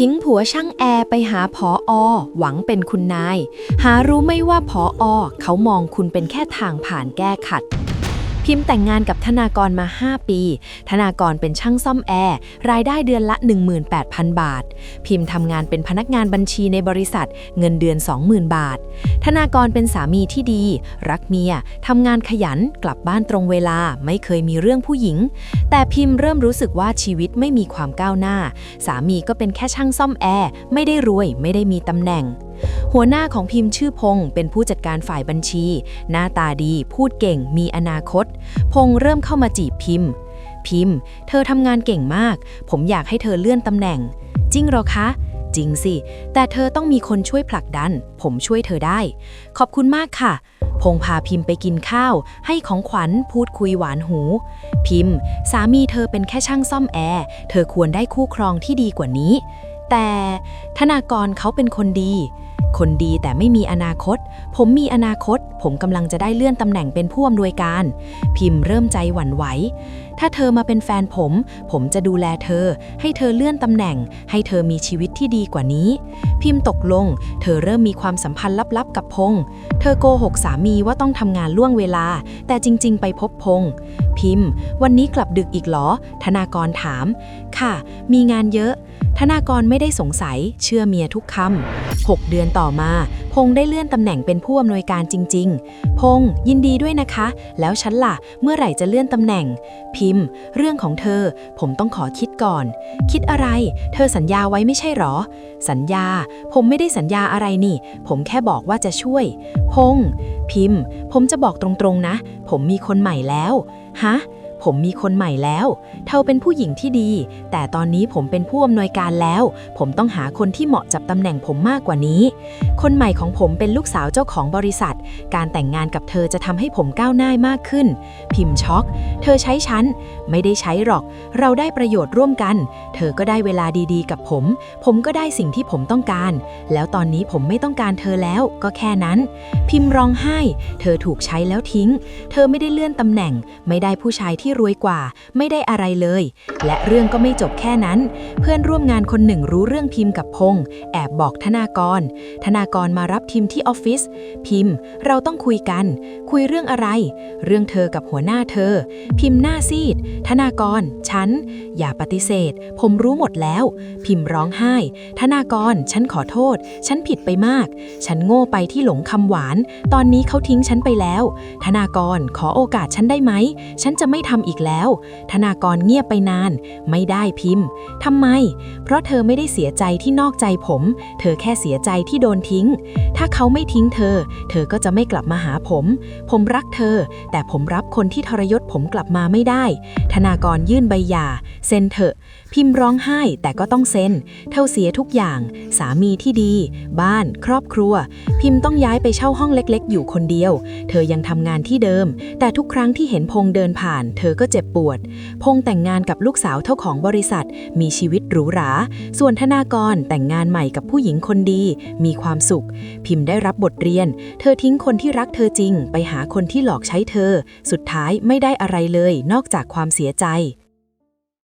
ทิ้งผัวช่างแอร์ไปหาผออหวังเป็นคุณนาย หารู้ไม่ว่าผออเขามองคุณเป็นแค่ทางผ่านแก้ขัด พิมพ์แต่งงานกับธนากรมา 5 ปี ธนากรเป็นช่างซ่อมแอร์ รายได้เดือนละ 18,000 บาท พิมพ์ทำงานเป็นพนักงานบัญชีในบริษัท เงินเดือน 20,000 บาท ธนากรเป็นสามีที่ดี รักเมียทำงานขยัน กลับบ้านตรงเวลา ไม่เคยมีเรื่องผู้หญิง แต่พิมพ์เริ่มรู้สึกว่าชีวิตไม่มีความก้าวหน้า สามีก็เป็นแค่ช่างซ่อมแอร์ ไม่ได้รวย ไม่ได้มีตำแหน่ง หัวหน้าของพิมพ์ชื่อพงเป็นผู้จัดการฝ่ายบัญชี หน้าตาดี พูดเก่ง มีอนาคต พงเริ่มเข้ามาจีบพิมพ์ พิมพ์ เธอทำงานเก่งมาก ผมอยากให้เธอเลื่อนตำแหน่ง จริงหรอคะ จริงสิ แต่เธอต้องมีคนช่วยผลักดัน ผมช่วยเธอได้ ขอบคุณมากค่ะพงพาพิมพ์ไปกินข้าว ให้ของขวัญพูดคุยหวานหู พิมพ์ สามีเธอเป็นแค่ช่างซ่อมแอร์ เธอควรได้คู่ครองที่ดีกว่านี้ แต่ธนากรเขาเป็นคนดี คนดีแต่ไม่มีอนาคต ผมมีอนาคต ผมกำลังจะได้เลื่อนตำแหน่งเป็นผู้อำนวยการ พิมพ์เริ่มใจหวั่นไหว ถ้าเธอมาเป็นแฟนผม ผมจะดูแลเธอ ให้เธอเลื่อนตำแหน่ง ให้เธอมีชีวิตที่ดีกว่านี้ พิมพ์ตกลง เธอเริ่มมีความสัมพันธ์ลับๆ กับพงษ์เธอโกหกสามีว่าต้องทำงานล่วงเวลา แต่จริง ๆ ไปพบพงษ์พิมพ์ วันนี้กลับดึกอีกเหรอ ธนากรถาม ค่ะ มีงานเยอะธนากรไม่ได้สงสัย เชื่อเมียทุกคำหกเดือนต่อมา พงษ์ได้เลื่อนตำแหน่งเป็นผู้อำนวยการจริง ๆ พงษ์ยินดีด้วยนะคะ แล้วฉันล่ะ เมื่อไหร่จะเลื่อนตำแหน่ง พิมพ์ เรื่องของเธอ ผมต้องขอคิดก่อน คิดอะไร เธอสัญญาไว้ไม่ใช่หรอ สัญญา ผมไม่ได้สัญญาอะไรนี่ ผมแค่บอกว่าจะช่วย พงษ์พิมพ์ ผมจะบอกตรงๆนะ ผมมีคนใหม่แล้ว ฮะ ผมมีคนใหม่แล้ว เธอเป็นผู้หญิงที่ดี แต่ตอนนี้ผมเป็นผู้อำนวยการแล้ว ผมต้องหาคนที่เหมาะจับตำแหน่งผมมากกว่านี้ คนใหม่ของผมเป็นลูกสาวเจ้าของบริษัท การแต่งงานกับเธอจะทำให้ผมก้าวหน้ามากขึ้น พิมพ์ช็อก เธอใช้ฉัน ไม่ได้ใช้หรอก เราได้ประโยชน์ร่วมกัน เธอก็ได้เวลาดีๆ กับผม ผมก็ได้สิ่งที่ผมต้องการ แล้วตอนนี้ผมไม่ต้องการเธอแล้ว ก็แค่นั้น พิมร้องไห้ เธอถูกใช้แล้วทิ้ง เธอไม่ได้เลื่อนตำแหน่ง ไม่ได้ผู้ชายที่รวยกว่า ไม่ได้อะไรเลย และเรื่องก็ไม่จบแค่นั้น เพื่อนร่วมงานคนหนึ่งรู้เรื่องพิมพ์กับพงษ์แอบบอกธนากร ธนากรมารับทีมที่ออฟฟิศ พิมพ์เราต้องคุยกัน คุยเรื่องอะไร เรื่องเธอกับหัวหน้าเธอ พิมพ์หน้าซีด ธนากร ฉัน อย่าปฏิเสธ ผมรู้หมดแล้ว พิมพ์ร้องไห้ ธนากร ฉันขอโทษ ฉันผิดไปมาก ฉันโง่ไปที่หลงคำหวานตอนนี้เขาทิ้งฉันไปแล้ว ธนากรขอโอกาสฉันได้ไหม ฉันจะไม่ทำอีกแล้ว ธนากรเงียบไปนาน ไม่ได้พิมพ์ทำไม เพราะเธอไม่ได้เสียใจที่นอกใจผม เธอแค่เสียใจที่โดนทิ้ง ถ้าเขาไม่ทิ้งเธอ เธอก็จะไม่กลับมาหาผม ผมรักเธอ แต่ผมรับคนที่ทรยศผมกลับมาไม่ได้ ธนากรยื่นใบหย่าเซ็นเถอะ พิมพ์ร้องไห้แต่ก็ต้องเซ็นเท่าเสียทุกอย่าง สามีที่ดี บ้าน ครอบครัว พิมพ์ต้องย้ายไปเช่าห้องเล็กๆ อยู่คนเดียว เธอยังทำงานที่เดิม แต่ทุกครั้งที่เห็นพงเดินผ่าน เธอก็เจ็บปวด พงแต่งงานกับลูกสาวเท่าของบริษัท มีชีวิตหรูหรา ส่วนธนากรแต่งงานใหม่กับผู้หญิงคนดี มีความสุข พิมพ์ได้รับบทเรียน เธอทิ้งคนที่รักเธอจริง ไปหาคนที่หลอกใช้เธอ สุดท้ายไม่ได้อะไรเลย นอกจากความเสียใจ